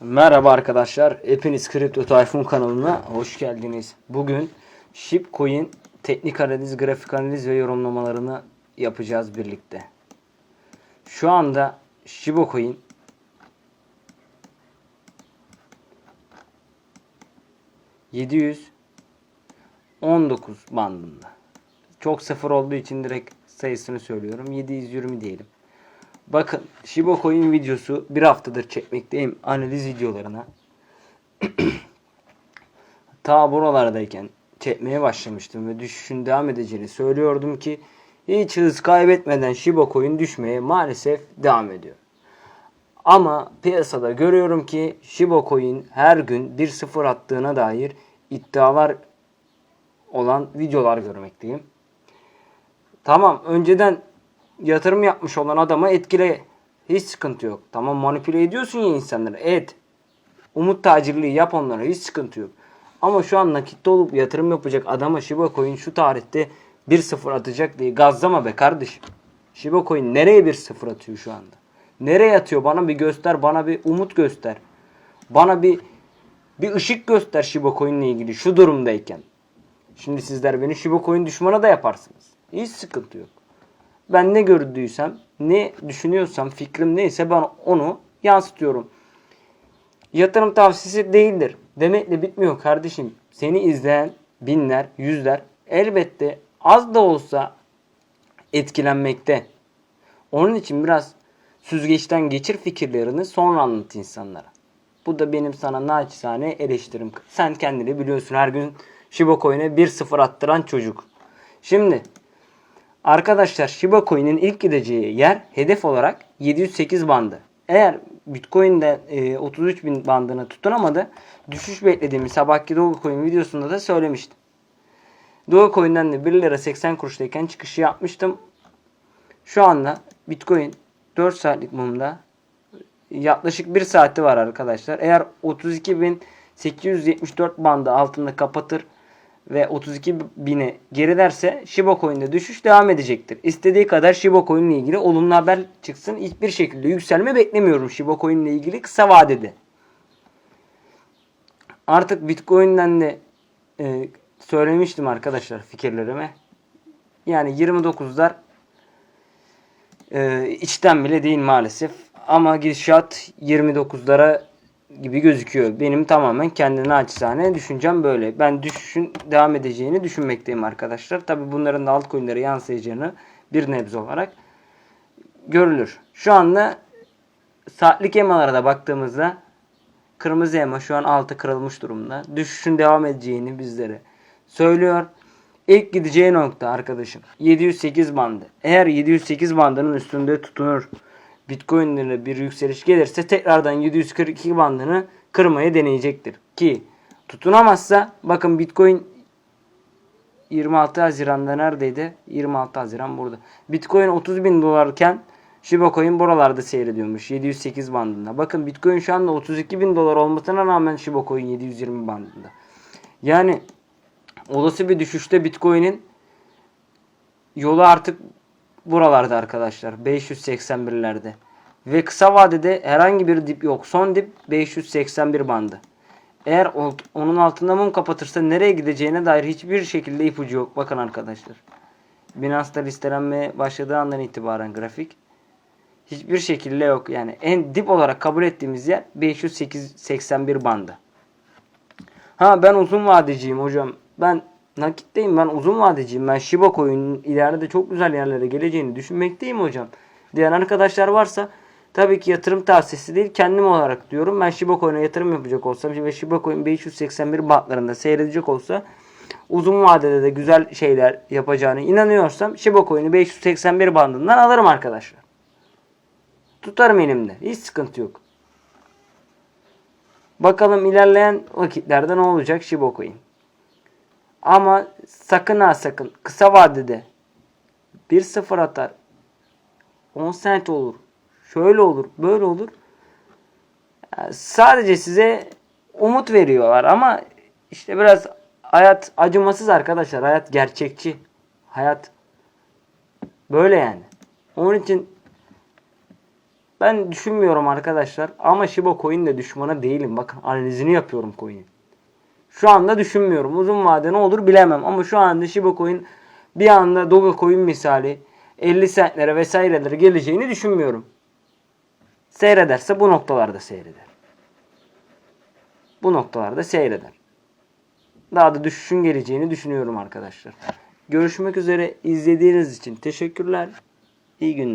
Merhaba arkadaşlar. Hepiniz Kripto Tayfun kanalına hoş geldiniz. Bugün Shipcoin teknik analiz, grafik analiz ve yorumlamalarını yapacağız birlikte. Şu anda Shiba Coin ...719 bandında. Çok sıfır olduğu için direkt sayısını söylüyorum. 720 diyelim. Bakın Shiba Coin videosu bir haftadır çekmekteyim analiz videolarına. Ta buralardayken çekmeye başlamıştım ve düşüşün devam edeceğini söylüyordum ki hiç hız kaybetmeden Shiba Coin düşmeye maalesef devam ediyor. Ama piyasada görüyorum ki Shiba Coin her gün 1-0 attığına dair iddialar olan videolar görmekteyim. Tamam önceden yatırım yapmış olan adama etkile. Hiç sıkıntı yok. Tamam manipüle ediyorsun ya insanları. Et. Umut tacirliği yap onlara. Hiç sıkıntı yok. Ama şu an nakitte olup yatırım yapacak adama Shiba Coin şu tarihte 1-0 atacak diye gazlama be kardeşim. Shiba Coin nereye 1-0 atıyor şu anda? Nereye atıyor? Bana bir göster. Bana bir umut göster. Bana bir bir ışık göster Shiba Coin ile ilgili şu durumdayken. Şimdi sizler beni Shiba Coin düşmanı da yaparsınız. Hiç sıkıntı yok. Ben ne gördüysem, ne düşünüyorsam, fikrim neyse ben onu yansıtıyorum. Yatırım tavsiyesi değildir. Demekle bitmiyor kardeşim. Seni izleyen binler, yüzler elbette az da olsa etkilenmekte. Onun için biraz süzgeçten geçir fikirlerini sonra anlat insanlara. Bu da benim sana naçizane eleştirim. Sen kendini biliyorsun her gün Shiba Coin'e 1-0 attıran çocuk. Şimdi Arkadaşlar Shiba Coin'in ilk gideceği yer hedef olarak 708 bandı. Eğer Bitcoin'de e, 33 bin bandını tutunamadı. Düşüş beklediğimi sabahki Dogecoin videosunda da söylemiştim. Dogecoin'den de 1 lira 80 kuruştayken çıkışı yapmıştım. Şu anda Bitcoin 4 saatlik mumda yaklaşık 1 saati var arkadaşlar. Eğer 32.874 bandı altında kapatır ve 32 bine gerilerse Shiba Coin'de düşüş devam edecektir. İstediği kadar Shiba Coin ile ilgili olumlu haber çıksın. Hiçbir şekilde yükselme beklemiyorum Shiba Coin ile ilgili kısa vadede. Artık Bitcoin'den de e, söylemiştim arkadaşlar fikirlerimi. Yani 29'lar e, içten bile değil maalesef. Ama gidişat 29'lara gibi gözüküyor. Benim tamamen kendine açısane düşüncem böyle. Ben düşüşün devam edeceğini düşünmekteyim arkadaşlar. Tabi bunların da altcoin'lere yansıyacağını bir nebze olarak görülür. Şu anda saatlik EMA'lara da baktığımızda kırmızı EMA şu an altı kırılmış durumda. Düşüşün devam edeceğini bizlere söylüyor. İlk gideceği nokta arkadaşım 708 bandı. Eğer 708 bandının üstünde tutunur Bitcoin'lere bir yükseliş gelirse tekrardan 742 bandını kırmaya deneyecektir. Ki tutunamazsa bakın Bitcoin 26 Haziran'da neredeydi? 26 Haziran burada. Bitcoin 30 bin dolarken Shiba Coin buralarda seyrediyormuş. 708 bandında. Bakın Bitcoin şu anda 32 bin dolar olmasına rağmen Shiba Coin 720 bandında. Yani olası bir düşüşte Bitcoin'in yolu artık buralarda arkadaşlar. 581'lerde. Ve kısa vadede herhangi bir dip yok. Son dip 581 bandı. Eğer onun altında mum kapatırsa nereye gideceğine dair hiçbir şekilde ipucu yok. Bakın arkadaşlar. Binance'da listelenmeye başladığı andan itibaren grafik. Hiçbir şekilde yok. Yani en dip olarak kabul ettiğimiz yer 581 bandı. Ha ben uzun vadeciyim hocam. Ben nakitteyim ben uzun vadeciyim. Ben Shiba Coin'in ileride çok güzel yerlere geleceğini düşünmekteyim hocam. Diyen arkadaşlar varsa tabii ki yatırım tavsiyesi değil kendim olarak diyorum. Ben Shiba Coin'e yatırım yapacak olsam ve Shiba Coin 581 bantlarında seyredecek olsa uzun vadede de güzel şeyler yapacağını inanıyorsam Shiba Coin'i 581 bandından alırım arkadaşlar. Tutarım elimde. Hiç sıkıntı yok. Bakalım ilerleyen vakitlerde ne olacak Shiba Coin. Ama sakın ha sakın kısa vadede 1-0 atar. 10 sent olur. Şöyle olur, böyle olur. Yani sadece size umut veriyorlar ama işte biraz hayat acımasız arkadaşlar. Hayat gerçekçi. Hayat böyle yani. Onun için Ben düşünmüyorum arkadaşlar. Ama Shiba Coin de düşmanı değilim. Bakın analizini yapıyorum coin'in. Şu anda düşünmüyorum. Uzun vade ne olur bilemem. Ama şu anda Shiba Coin bir anda Dogecoin misali 50 centlere vesairelere geleceğini düşünmüyorum. Seyrederse bu noktalarda seyreder. Bu noktalarda seyreder. Daha da düşüşün geleceğini düşünüyorum arkadaşlar. Görüşmek üzere. İzlediğiniz için teşekkürler. İyi günler.